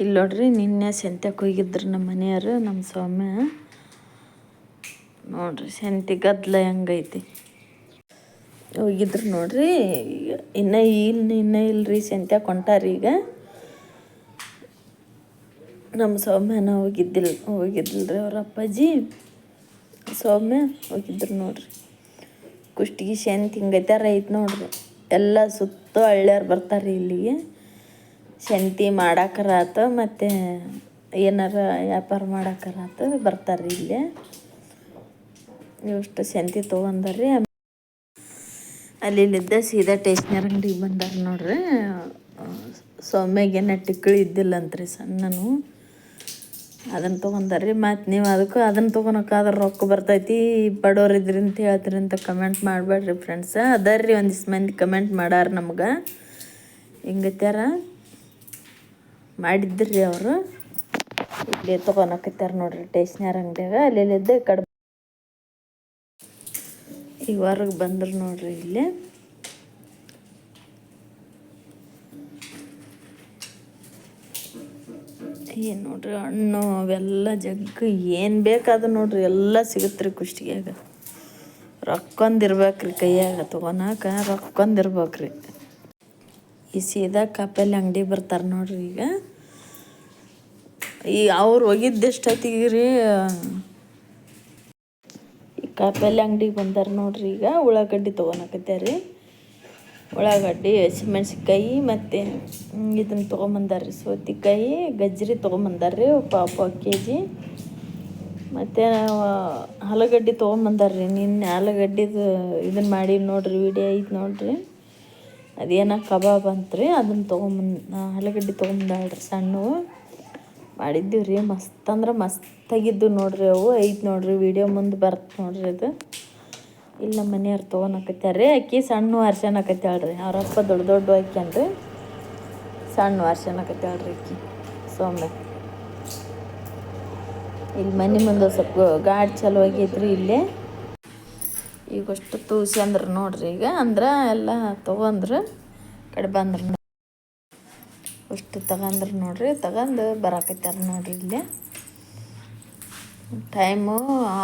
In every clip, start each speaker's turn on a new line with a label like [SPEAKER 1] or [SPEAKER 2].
[SPEAKER 1] ಇಲ್ಲಿ ನೋಡ್ರಿ ನಿನ್ನೆ ಸೆಂತ್ಯಕ್ಕೆ ಹೋಗಿದ್ರು ನಮ್ಮ ಮನೆಯವರು, ನಮ್ಮ ಸ್ವಾಮಿ. ನೋಡ್ರಿ ಸೆಂತಿ ಗದ್ಲ ಹೆಂಗೈತಿ. ಹೋಗಿದ್ರು ನೋಡ್ರಿ, ಇನ್ನ ಇಲ್ಲ ಇನ್ನೂ ಇಲ್ರಿ ಸಂತ್ಯಾಕ ಹೊಂಟಾರಿ ಈಗ. ನಮ್ಮ ಸೌಮ್ಯನ ಹೋಗಿದ್ದಿಲ್ಲ ಹೋಗಿದ್ದಿಲ್ರಿ ಅವ್ರ ಅಪ್ಪಾಜಿ. ಸೌಮ್ಯ ಹೋಗಿದ್ರು ನೋಡ್ರಿ. ಕುಷ್ಟಗಿ ಸೆಂತ್ ಹಿಂಗೈತೆ, ರೈತ ನೋಡ್ರಿ. ಎಲ್ಲ ಸುತ್ತ ಹಳ್ಳಿಯವ್ರು ಬರ್ತಾರೆ ಇಲ್ಲಿಗೆ. ಶಾಂತಿ ಮಾಡಾಕರಾತ ಮತ್ತು ಏನಾರ ವ್ಯಾಪಾರ ಮಾಡಾಕರಾತ ಬರ್ತಾರೆ ಇಲ್ಲೇ. ಇವಷ್ಟು ಶಂತಿ ತೊಗೊಂಡಾರಿ ಅಲ್ಲಿಲ್ಲಿದ್ದ ಸೀದಾ ಟೇಸ್ನರ್ ಅಂಗಡಿಗೆ ಬಂದಾರ ನೋಡ್ರಿ. ಸೌಮ್ಯಾಗೇನ ಟಿಕ್ಕಳಿ ಇದ್ದಿಲ್ಲಂತ್ರಿ ಸಣ್ಣನು. ಅದನ್ನು ತೊಗೊಂಡಾರ್ರಿ. ಮತ್ತು ನೀವು ಅದಕ್ಕೂ ಅದನ್ನು ತೊಗೊಳಕ್ಕಾದ್ರೆ ರೊಕ್ಕ ಬರ್ತೈತಿ. ಬಡವ್ರು ಇದ್ರಿ ಅಂತ ಹೇಳ್ತೀರಿ ಅಂತ ಕಮೆಂಟ್ ಮಾಡಬೇಡ್ರಿ ಫ್ರೆಂಡ್ಸ. ಅದರ್ರಿ ಒಂದಿಷ್ಟು ಮಂದಿ ಕಮೆಂಟ್ ಮಾಡಾರ ನಮ್ಗೆ. ಹಿಂಗತ್ಯಾರ? ಮಾಡಿದ್ರಿ ಅವರು. ಇಲ್ಲಿ ತೊಗೊಳಕತ್ತಾರ ನೋಡ್ರಿ ಟೇಸ್ನರ್ ಅಂಗಡಿಯಾಗ. ಅಲ್ಲಿಲ್ಲಿದ್ದ ಈ ಕಡೆ ಈಗ ಹೊರಗೆ ಬಂದ್ರು ನೋಡ್ರಿ ಇಲ್ಲಿ. ಏನು ನೋಡ್ರಿ ಹಣ್ಣು ಅವೆಲ್ಲ ಜಗ್ಗ ಏನು ಬೇಕಾದ ನೋಡ್ರಿ ಎಲ್ಲ ಸಿಗುತ್ತೆ ಕುಷ್ಟಿಗ್ಯಾಗ. ರೊಕ್ಕೊಂದಿರ್ಬೇಕ್ರಿ ಕೈಯಾಗ ತೊಗೊಳಕ ರೊಕ್ಕೊಂದಿರ್ಬೇಕ್ರಿ. ಈ ಸೀದಾ ಕಾಪಲ್ಲಿ ಅಂಗಡಿ ಬರ್ತಾರೆ ನೋಡ್ರಿ ಈಗ. ಈ ಅವ್ರು ಹೋಗಿದ್ದೆಷ್ಟೊತ್ತಿಗೆ ರೀ? ಈ ಕಾಪಲ್ಲಿ ಅಂಗಡಿಗೆ ಬಂದಾರ ನೋಡ್ರಿ ಈಗ. ಉಳ್ಳಾಗಡ್ಡಿ ತೊಗೊಳಕತ್ತಾರೆ ಉಳ್ಳಾಗಡ್ಡಿ, ಹಸಿಮೆಣ್ಸಿನ್ಕಾಯಿ ಮತ್ತು ಇದನ್ನು ತೊಗೊಂಬಂದಾರ್ರಿ ಸೌತೆಕಾಯಿ ರೀ. ತೊಗೊಂಬಂದಾರ್ರಿ ಪಾಪ ಕೆ ಜಿ ಮತ್ತು ಆಲೂಗಡ್ಡೆ ತೊಗೊಂಬಂದಾರ್ರಿ ನಿನ್ನೆ ಆಲೂಗಡ್ಡೆದು ಇದನ್ನು ಮಾಡಿ ನೋಡ್ರಿ, ವಿಡಿಯೋ ಐತೆ ನೋಡ್ರಿ. ಅದೇನೋ ಕಬಾಬ್ ಅಂತ್ರಿ, ಅದನ್ನು ತೊಗೊಂಬಂದು ಆಲೂಗಡ್ಡೆ ತೊಗೊಂಬಂದಾಳ್ರಿ ಸಣ್ಣವು. ಮಾಡಿದ್ದೀವಿ ರೀ ಮಸ್ತ್ ಅಂದ್ರೆ ಮಸ್ತಾಗಿದ್ದು ನೋಡ್ರಿ ಅವು. ಐತೆ ನೋಡ್ರಿ ವಿಡಿಯೋ ಮುಂದೆ ಬರ್ತ ನೋಡ್ರಿ ಅದು. ಇಲ್ಲಿ ನಮ್ಮ ಮನೆಯವ್ರು ತೊಗೊಳಕತ್ಯಾರ ಅಕ್ಕಿ ಸಣ್ಣ ಹರ್ಸನಕತ್ಯಾಳ್ರಿ ಅವರಪ್ಪ ದೊಡ್ಡ ದೊಡ್ಡ ಹಾಕ್ಯಾನ್ರಿ ಸಣ್ಣ ಹರ್ಸನಕತ್ಯಾಳ್ರಿ ಅಕ್ಕಿ. ಸೋಮ್ಯ ಇಲ್ಲಿ ಮನೆ ಮುಂದೆ ಸ್ವಲ್ಪ ಗಾಡಿ ಚಲೋ ಆಗೈತ್ರಿ ಇಲ್ಲೇ. ಈಗ ಅಷ್ಟು ತೂಸಿ ಅಂದ್ರೆ ನೋಡ್ರಿ ಈಗ, ಅಂದ್ರೆ ಎಲ್ಲ ತೊಗೊಂಡ್ರು ಕಡೆ ಬಂದ್ರು ಅಷ್ಟು ತಗೊಂಡ್ರು ನೋಡ್ರಿ, ತಗೊಂಡು ಬರಾಕತ್ಯಾರ ನೋಡ್ರಿ ಇಲ್ಲಿ. ಟೈಮು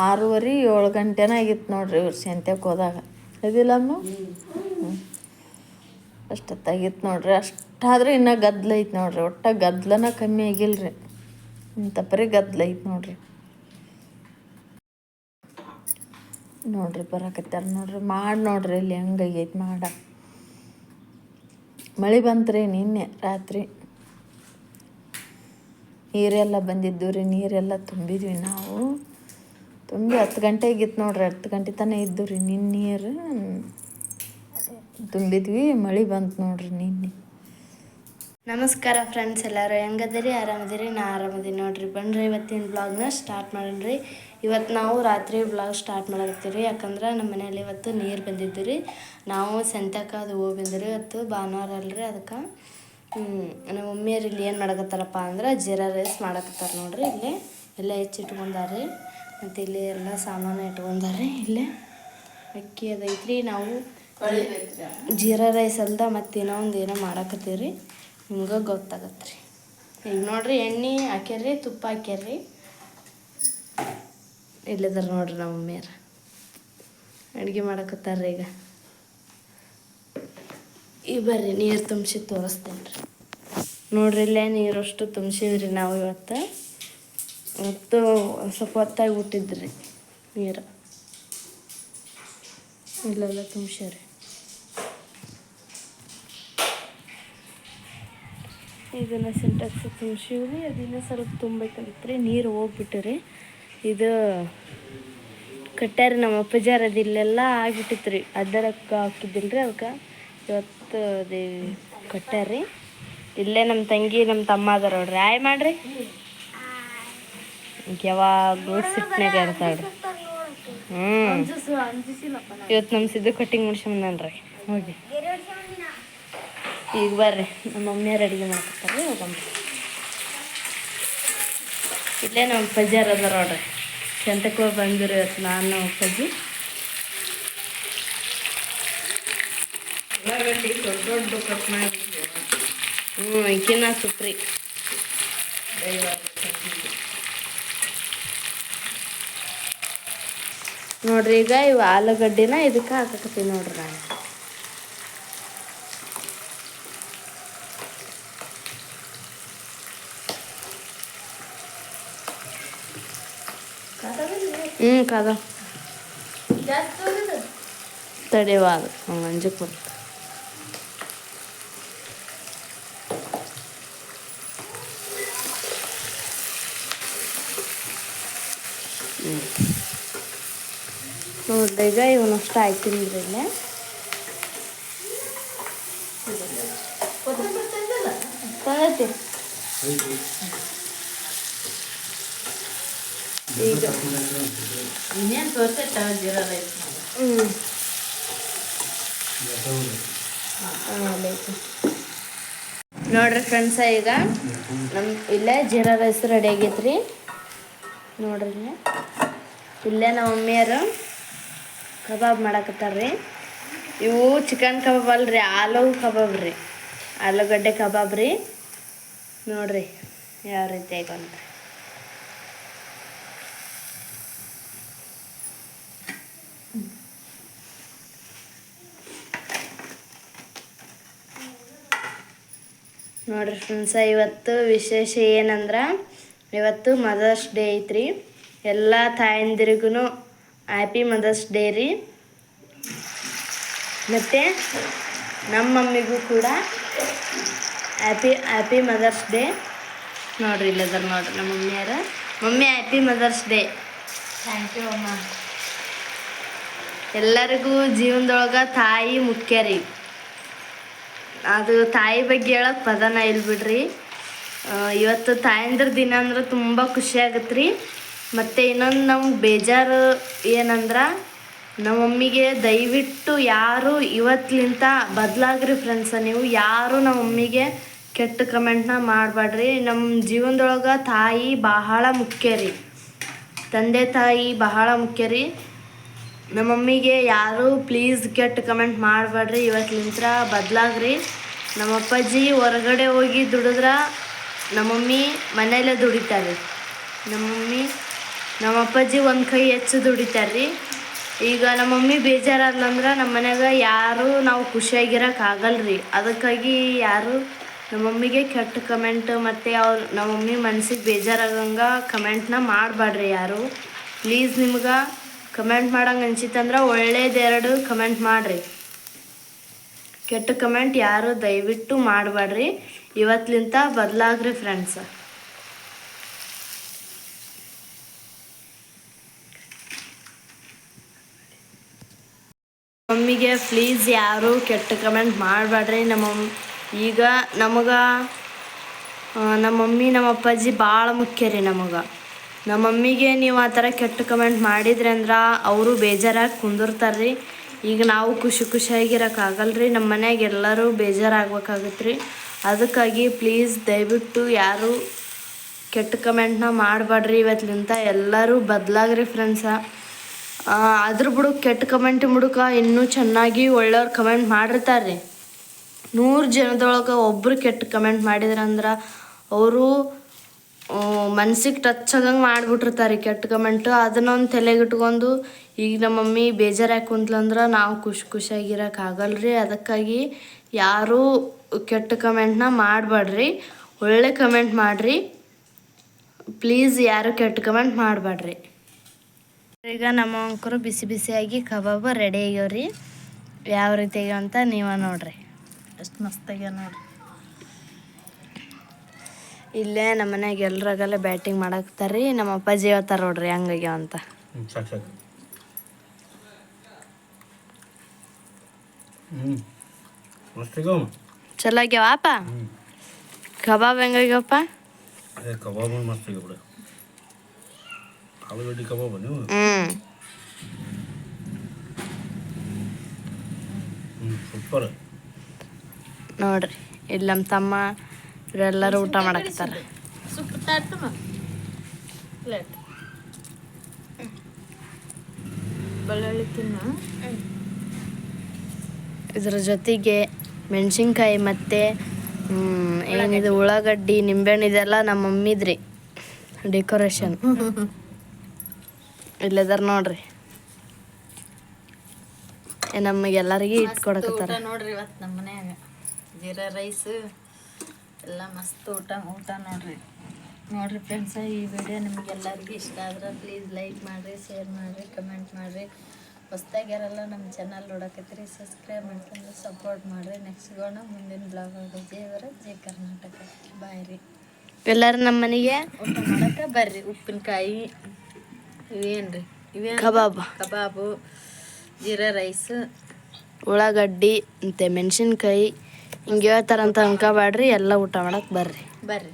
[SPEAKER 1] ಆರೂವರೆ ಏಳು ಗಂಟೆನ ಆಗಿತ್ತು ನೋಡ್ರಿ ಇವ್ರು ಸಂತ್ಯಕ್ಕೆ ಹೋದಾಗ. ಇದಿಲ್ಲಮ್ಮ ಅಷ್ಟೊತ್ತಾಗಿತ್ತು ನೋಡ್ರಿ, ಅಷ್ಟಾದ್ರೆ ಇನ್ನೂ ಗದ್ದಲ ಐತೆ ನೋಡ್ರಿ, ಒಟ್ಟು ಗದ್ದಲನ ಕಮ್ಮಿ ಆಗಿಲ್ಲ ರೀ ಇಂಥ ಪರಿ ಗದ್ದಲ ಐತೆ ನೋಡ್ರಿ. ನೋಡ್ರಿ, ಬರಕತ್ತಾರ ನೋಡ್ರಿ. ಮಾಡಿ ನೋಡ್ರಿ ಇಲ್ಲಿ ಹೆಂಗಾಗೈತೆ ಮಾಡ. ಮಳೆ ಬಂತ್ರಿ ನಿನ್ನೆ ರಾತ್ರಿ. ನೀರೆಲ್ಲ ಬಂದಿದ್ದು ರೀ, ನೀರೆಲ್ಲ ತುಂಬಿದ್ವಿ ನಾವು. ತುಂಬಿ ಹತ್ತು ಗಂಟೆ ಆಗಿತ್ತು ನೋಡ್ರಿ, ಹತ್ತು ಗಂಟೆ ತನಕ ಇದ್ದು ರೀ ನಿನ್ನ ನೀರು ತುಂಬಿದ್ವಿ, ಮಳೆ ಬಂತು ನೋಡ್ರಿ ನಿನ್ನೆ.
[SPEAKER 2] ನಮಸ್ಕಾರ ಫ್ರೆಂಡ್ಸ್ ಎಲ್ಲರೂ ಹೆಂಗದಿರಿ ಆರಾಮದಿರಿ ನಾ ಆರಾಮದೀನಿ ನೋಡ್ರಿ. ಬನ್ರಿ ಇವತ್ತಿನ ಬ್ಲಾಗ್ನ ಸ್ಟಾರ್ಟ್ ಮಾಡೋಣ್ರಿ ಇವತ್ತು ನಾವು ರಾತ್ರಿ ಬ್ಲಾಗ್ ಸ್ಟಾರ್ಟ್ ಮಾಡಕತ್ತೀವಿ ಯಾಕಂದ್ರೆ ನಮ್ಮ ಮನೇಲಿ ಇವತ್ತು ನೀರು ಬಂದಿದ್ದು ರೀ ನಾವು ಸಂತ್ಯಾಕ ಅದು ಹೋಗಿ ಬಂದಿರಿ. ಇವತ್ತು ಭಾನುವಾರ ಅಲ್ರಿ ಅದಕ್ಕೆ. ನಮ್ಮ ಮಮ್ಮಿಯರು ಇಲ್ಲಿ ಏನು ಮಾಡಕತ್ತಾರಪ್ಪ ಅಂದ್ರೆ ಜೀರಾ ರೈಸ್ ಮಾಡಕತ್ತಾರ ನೋಡ್ರಿ ಇಲ್ಲಿ. ಎಲ್ಲ ಹೆಚ್ಚಿಟ್ಕೊಂಡಾರ್ರಿ ಮತ್ತು ಇಲ್ಲಿ ಎಲ್ಲ ಸಾಮಾನು ಇಟ್ಕೊಂಡಾರ್ರಿ ಇಲ್ಲೇ. ಅಕ್ಕಿ ಅದೈತ್ರಿ. ನಾವು ಜೀರಾ ರೈಸ್ ಅಲ್ದ ಮತ್ತೇನೋ ಏನೋ ಒಂದು ಏನೋ ಮಾಡಕತ್ತೀವಿ ರೀ ನಿಮ್ಗೆ ಗೊತ್ತಾಗತ್ತೆ ರೀ ಈಗ ನೋಡ್ರಿ ಎಣ್ಣೆ ಹಾಕ್ಯಾರ್ರಿ, ತುಪ್ಪ ಹಾಕ್ಯಾರ್ರಿ. ಇಲ್ಲದಾರ ನೋಡ್ರಿ ನಮ್ಮ ಮಮ್ಮಿಯರು ಅಡುಗೆ ಮಾಡಕತ್ತಾರ್ರಿ ಈಗ. ಈ ಬರ್ರಿ ನೀರು ತುಂಬಿಸಿ ತೋರಿಸ್ತೇನೆ ರೀ ನೋಡ್ರಿ ಇಲ್ಲೇ ನೀರು ಅಷ್ಟು ತುಂಬಿಸಿದ್ರಿ ನಾವು ಇವತ್ತು. ಮತ್ತು ಸ್ವಲ್ಪ ಹೊತ್ತಾಗಿ ಬಿಟ್ಟಿದ್ರಿ ನೀರು. ಇಲ್ಲೆಲ್ಲ ತುಂಬಿಸ್ಯಾರಿ ಇದನ್ನು ಸಿಂಟೆಕ್ಸ್ ತುಂಬಿಸಿವ್ರಿ ಅದನ್ನ ಸ್ವಲ್ಪ ತುಂಬಬೇಕಾಗಿತ್ತು ನೀರು ಹೋಗ್ಬಿಟ್ಟು ಇದು ಕಟ್ಟಾರಿ ನಮ್ಮ ಅಪ್ಪಜಾರ ಅದು ಇಲ್ಲೆಲ್ಲ ಆಗಿಬಿಟ್ಟಿತ್ತು ರೀ ಅದರಕ್ಕೆ ಹಾಕಿದ್ದಿಲ್ಲ ರೀ ಅದಕ್ಕೆ ಇವತ್ತು ಅದೇ ಕಟ್ಟಾರಿ ಇಲ್ಲೇ ನಮ್ಮ ತಂಗಿ ನಮ್ಮ ತಮ್ಮ ಅದಾರ ನೋಡ್ರಿ. ಆಯ್ ಮಾಡ್ರಿ. ಯಾವಾಗಲೂ ಸಿಟ್ನಾಗ ಇರ್ತಾಳ್ರಿ ಹ್ಞೂ ಇವತ್ತು ನಮ್ಮ ಸಿದ್ದು ಕಟ್ಟಿಂಗ್ ಮಾಡ್ಸ್ಕೊಂಬಂದ್ರಿ ಹೋಗಿ. ಈಗ ಬರ್ರಿ. ನಮ್ಮ ಮಮ್ಮಿಯವ್ರು ಅಡುಗೆ ಮಾಡ್ಕೊತಾರೆ ಹೋಗಮ್ಮ ಇಲ್ಲೇ ನಮ್ಮ ಅಪ್ಪಾಜಿಯರ್ ಅದಾರ ನೋಡ್ರಿ. ಸಂತಕ್ಕೆ ಹೋಗಿ ಬಂದಿರಿ ಇವತ್ತು ನಾನು
[SPEAKER 1] ಪಜ್ಜಿ ದೊಡ್ಡ ದೊಡ್ಡ ಕಟ್ ಮಾಡಿ
[SPEAKER 2] ಹ್ಞೂ ಈಕಿನ ಸುಪ್ರಿ. ನೋಡ್ರಿ ಈಗ ಇವು ಆಲೂಗಡ್ಡಿನ ಇದಕ್ಕೆ ಹಾಕಕತ್ತೀನಿ ನೋಡ್ರಿ ನಾನು. ಹ್ಞೂ ಕದ ತಡೆವಾದ ಹಂಗೆ ಅಂಜಕ್ಕೆ ಬರ್ತದೆ ನೋಡ್ರಿ ಈಗ ಇವನಷ್ಟು ಹಾಕ್ತೀನಿ ಇಲ್ಲೇ ತಂದೈತಿ ಈಗ.
[SPEAKER 1] ಇನ್ನೇನು ತೋರ್ಸೈತ ಜೀರಾ ರೈಸ್
[SPEAKER 2] ಹ್ಞೂ ನೋಡ್ರಿ ಫ್ರೆಂಡ್ಸ ಈಗ ನಮ್ಮ ಇಲ್ಲೇ ಜೀರಾ ರೈಸ್ ರೆಡಿ ಆಗೈತ್ರಿ. ನೋಡ್ರಿ ಇಲ್ಲೇ. ನಮ್ಮ ಮಮ್ಮಿಯರು ಕಬಾಬ್ ಮಾಡಕತ್ತಾರ್ರಿ. ಇವು ಚಿಕನ್ ಕಬಾಬ್ ಅಲ್ರಿ ಆಲೂ ಕಬಾಬ್ ರೀ ಆಲೂಗಡ್ಡೆ ಕಬಾಬ್ ರೀ ನೋಡ್ರಿ ಯಾವ ರೀತಿ ಆಗಂತ ನೋಡ್ರಿ ಫ್ರೆಂಡ್ಸ ಇವತ್ತು ವಿಶೇಷ ಏನಂದ್ರೆ ಇವತ್ತು ಮದರ್ಸ್ ಡೇ ಐತ್ರಿ. ಎಲ್ಲ ತಾಯಂದಿರಿಗೂ ಹ್ಯಾಪಿ ಮದರ್ಸ್ ಡೇ ರೀ. ಮತ್ತು ನಮ್ಮ ಮಮ್ಮಿಗೂ ಕೂಡ ಹ್ಯಾಪಿ ಹ್ಯಾಪಿ ಮದರ್ಸ್ ಡೇ ನೋಡ್ರಿ ಇಲ್ಲದ್ರ ನೋಡ್ರಿ ನಮ್ಮ ಮಮ್ಮಿಯಾರ. Mummy happy mother's day
[SPEAKER 1] thank you ಅಮ್ಮ.
[SPEAKER 2] ಎಲ್ಲರಿಗೂ ಜೀವನದೊಳಗೆ ತಾಯಿ ಮುಖ್ಯ ರೀ. ಅದು ತಾಯಿ ಬಗ್ಗೆ ಹೇಳಕ್ ಪದನ ಇಲ್ಲ ಬಿಡ್ರಿ. ಇವತ್ತು ತಾಯಂದ್ರ ದಿನ ಅಂದ್ರೆ ತುಂಬ ಖುಷಿ ಆಗತ್ತೆ ರೀ ಮತ್ತು ಇನ್ನೊಂದು ನಮ್ಗೆ ಬೇಜಾರು ಏನಂದ್ರೆ ನಮ್ಮ ಮಮ್ಮಿಗೆ ದಯವಿಟ್ಟು ಯಾರು ಇವತ್ತಲಿಂತ ಬದಲಾಗ್ರಿ ಫ್ರೆಂಡ್ಸ ನೀವು ಯಾರು ನಮ್ಮ ಮಮ್ಮಿಗೆ ಕೆಟ್ಟ ಕಮೆಂಟ್ನ ಮಾಡಬೇಡ್ರಿ ನಮ್ಮ ಜೀವನದೊಳಗೆ ತಾಯಿ ಬಹಳ ಮುಖ್ಯ ರೀ. ತಂದೆ ತಾಯಿ ಬಹಳ ಮುಖ್ಯ ರೀ. ನಮ್ಮ ಮಮ್ಮಿಗೆ ಯಾರು ಪ್ಲೀಸ್ ಕೆಟ್ಟ ಕಮೆಂಟ್ ಮಾಡಬೇಡ್ರಿ. ಇವತ್ತಿನಿಂತ್ರ ಬದಲಾಗ್ರಿ. ನಮ್ಮ ಅಪ್ಪಾಜಿ ಹೊರಗಡೆ ಹೋಗಿ ದುಡಿದ್ರ ನಮ್ಮ ಮಮ್ಮಿ ಮನೆಯಲ್ಲೇ ದುಡಿತಾರೆ. ನಮ್ಮ ಮಮ್ಮಿ, ನಮ್ಮ ಅಪ್ಪಾಜಿ ಒಂದು ಕೈ ಹೆಚ್ಚು ದುಡಿತಾರೆ ಈಗ ನಮ್ಮ ಮಮ್ಮಿ ಬೇಜಾರಾದ್ಲಂದ್ರೆ ನಮ್ಮ ಮನೆಯಾಗ ಯಾರು ನಾವು ಖುಷಿಯಾಗಿರೋಕ್ಕಾಗಲ್ರಿ ಅದಕ್ಕಾಗಿ ಯಾರು ನಮ್ಮ ಮಮ್ಮಿಗೆ ಕೆಟ್ಟ ಕಮೆಂಟ್ ಮತ್ತು ಅವ್ರು ನಮ್ಮ ಮಮ್ಮಿ ಮನಸ್ಸಿಗೆ ಬೇಜಾರಾಗಂಗೆ ಕಮೆಂಟ್ನ ಮಾಡಬೇಡ್ರಿ ಯಾರು. ಪ್ಲೀಸ್ ನಿಮ್ಗೆ ಕಮೆಂಟ್ ಮಾಡಂಗೆ ಅನ್ಸಿತ್ತಂದ್ರೆ ಒಳ್ಳೇದೆರಡು ಕಮೆಂಟ್ ಮಾಡಿರಿ. ಕೆಟ್ಟ ಕಮೆಂಟ್ ಯಾರು ದಯವಿಟ್ಟು ಮಾಡಬೇಡ್ರಿ ಇವತ್ತಲಿಂತ ಬದಲಾಗ್ರಿ ಫ್ರೆಂಡ್ಸ್. ಮಮ್ಮಿಗೆ ಪ್ಲೀಸ್ ಯಾರು ಕೆಟ್ಟ ಕಮೆಂಟ್ ಮಾಡಬೇಡ್ರಿ ನಮ್ಮ ಈಗ ನಮಗೆ ನಮ್ಮ ಮಮ್ಮಿ ನಮ್ಮ ಅಪ್ಪಾಜಿ ಭಾಳ ಮುಖ್ಯ ರೀ ನಮಗೆ. ನಮ್ಮ ಮಮ್ಮಿಗೆ ನೀವು ಆ ಥರ ಕೆಟ್ಟ ಕಮೆಂಟ್ ಮಾಡಿದ್ರಿ ಅಂದ್ರೆ ಅವರು ಬೇಜಾರಾಗಿ ಕುಂದಿರ್ತಾರೆ ರೀ ಈಗ ನಾವು ಖುಷಿ ಖುಷಿಯಾಗಿರೋಕ್ಕಾಗಲ್ಲ ರೀ ನಮ್ಮ ಮನ್ಯಾಗ ಎಲ್ಲರೂ ಬೇಜಾರಾಗ್ಬೇಕಾಗತ್ತೆ ರೀ ಅದಕ್ಕಾಗಿ ಪ್ಲೀಸ್ ದಯವಿಟ್ಟು ಯಾರು ಕೆಟ್ಟ ಕಮೆಂಟ್ನ ಮಾಡಬೇಡ್ರಿ ಇವತ್ತಿನಿಂದ ಎಲ್ಲರೂ ಬದಲಾಗ್ರಿ ಫ್ರೆಂಡ್ಸ ಅದ್ರ ಬಿಡು, ಕೆಟ್ಟ ಕಮೆಂಟ್ ಬಿಡುಕ ಇನ್ನೂ ಚೆನ್ನಾಗಿ ಒಳ್ಳೆಯವ್ರು ಕಮೆಂಟ್ ಮಾಡಿರ್ತಾರೆ ರೀ ನೂರು ಜನದೊಳಗೆ ಒಬ್ಬರು ಕೆಟ್ಟ ಕಮೆಂಟ್ ಮಾಡಿದ್ರಂದ್ರೆ ಅವರು ಮನ್ಸಿಗೆ ಟಚ್ ಆಗಂಗೆ ಮಾಡಿಬಿಟ್ಟಿರ್ತಾರೆ ಕೆಟ್ಟ ಕಮೆಂಟು ಅದನ್ನೊಂದು ತಲೆಗಿಟ್ಕೊಂಡು, ಈಗ ನಮ್ಮ ಮಮ್ಮಿ ಬೇಜಾರಾಗಿ ಕುಂತ್ಲಂದ್ರೆ ನಾವು ಖುಷಿ ಖುಷಿಯಾಗಿರಕ್ಕೆ ಆಗಲ್ರಿ. ಅದಕ್ಕಾಗಿ ಯಾರೂ ಕೆಟ್ಟ ಕಮೆಂಟ್ನ ಮಾಡಬೇಡ್ರಿ ಒಳ್ಳೆ ಕಮೆಂಟ್ ಮಾಡಿರಿ. ಪ್ಲೀಸ್ ಯಾರು ಕೆಟ್ಟ ಕಮೆಂಟ್ ಮಾಡಬೇಡ್ರಿ ಈಗ ನಮ್ಮ ಅಂಕರು ಬಿಸಿ ಬಿಸಿಯಾಗಿ ಕಬಾಬ್ ರೆಡಿ ಆಗ್ಯವ್ರಿ. ಯಾವ ರೀತಿ ಅಂತ ನೀವ ನೋಡ್ರಿ.
[SPEAKER 1] ಎಷ್ಟು ಮಸ್ತಾಗ್ಯ ನೋಡ್ರಿ.
[SPEAKER 2] ಇಲ್ಲೇ ನಮ್ಮ ಮನ್ಯಾಗ ಎಲ್ರಾಗಲ್ಲ ಬ್ಯಾಟಿಂಗ್ ಮಾಡಾಕ್ತಾರ್ರಿ ನಮ್ಮ ಅಪ್ಪಾಜಿ ಹೇಳ್ತಾರ ನೋಡ್ರಿ ಹಂಗಾಗ್ಯಾವ ಅಂತ.
[SPEAKER 3] ಸಾಕು ಸಾಕು ಹ್ಞೂ ಮಸ್ತಿಗೋ
[SPEAKER 2] ಚಲೋ ಆಗ್ಯಾವಪ್ಪ ಕಬಾಬ್ ಹೆಂಗಾಗ್ಯಾವಪ್ಪ
[SPEAKER 3] ಅದೇ ಕಬಾಬ್ ಮಸ್ತಿಗೆ ಬಿಡು. ಆಲೂಗಡ್ಡೆ ಕಬಾಬ್ ನೀವು?
[SPEAKER 2] ಹ್ಞೂ
[SPEAKER 3] ಸೂಪರ್.
[SPEAKER 2] ನೋಡ್ರಿ ಇಲ್ಲಿ ನಮ್ಮ ತಮ್ಮ ಇವರೆಲ್ಲರೂ ಊಟ
[SPEAKER 1] ಮಾಡಕತ್ತಾರ
[SPEAKER 2] ಇದ್ರ ಜೊತೆಗೆ ಮೆಣಸಿನ್ಕಾಯಿ ಮತ್ತು ಏನಿದೆ ಉಳ್ಳಾಗಡ್ಡಿ ನಿಂಬೆಹಣ್ಣು ಇದೆಲ್ಲ ನಮ್ಮ ಮಮ್ಮಿದ್ರಿ. ಡೆಕೋರೇಷನ್ ಇಲ್ಲದಾರ ನೋಡ್ರಿ. ನಮಗೆಲ್ಲರಿಗೆ ಇಟ್ಕೊಡಕತ್ತಾರ.
[SPEAKER 1] ನೋಡ್ರಿ ಇವತ್ತು ನಮ್ಮ ಮನ್ಯಾಗ. ಜೀರಾ ರೈಸ್. ಎಲ್ಲ ಮಸ್ತ್ ಊಟ ಊಟ ನೋಡ್ರಿ. ನೋಡ್ರಿ ಫ್ರೆಂಡ್ಸ ಈ ವಿಡಿಯೋ ನಿಮಗೆಲ್ಲರಿಗೂ ಇಷ್ಟ ಆದ್ರೆ ಪ್ಲೀಸ್ ಲೈಕ್ ಮಾಡಿರಿ ಶೇರ್ ಮಾಡಿರಿ ಕಮೆಂಟ್ ಮಾಡಿರಿ. ಹೊಸ್ದಾಗ್ಯಾರೆಲ್ಲ ನಮ್ಮ ಚಾನಲ್ ನೋಡಕತ್ತೀರಿ ಸಬ್ಸ್ಕ್ರೈಬ್ ಮಾಡ್ಕೊಂಡು ಸಪೋರ್ಟ್ ಮಾಡಿರಿ. ನೆಕ್ಸ್ಟ್ ಗೋಣ ಮುಂದಿನ ಬ್ಲಾಗ್ ಜೇವರ ಜೇ ಕರ್ನಾಟಕ. ಬಾಯ್ ರೀ.
[SPEAKER 2] ಎಲ್ಲರೂ ನಮ್ಮ ಮನೆಗೆ?
[SPEAKER 1] ಊಟ ಮಾಡಕ್ಕೆ ಬರ್ರಿ. ಉಪ್ಪಿನಕಾಯಿ ಇವೇನ್ರಿ? ಇವೇನು
[SPEAKER 2] ಕಬಾಬ್.
[SPEAKER 1] ಕಬಾಬು ಜೀರಾ ರೈಸ್
[SPEAKER 2] ಉಳ್ಳಾಗಡ್ಡಿ ಮತ್ತು ಮೆಣಸಿನ್ಕಾಯಿ ಹಿಂಗೆ ಹೇಳ್ತಾರಂತ ಅನ್ಕೋಬೇಡ್ರಿ ಎಲ್ಲ ಊಟ ಮಾಡಕ್ಕೆ ಬರ್ರಿ.
[SPEAKER 1] ಬರ್ರಿ.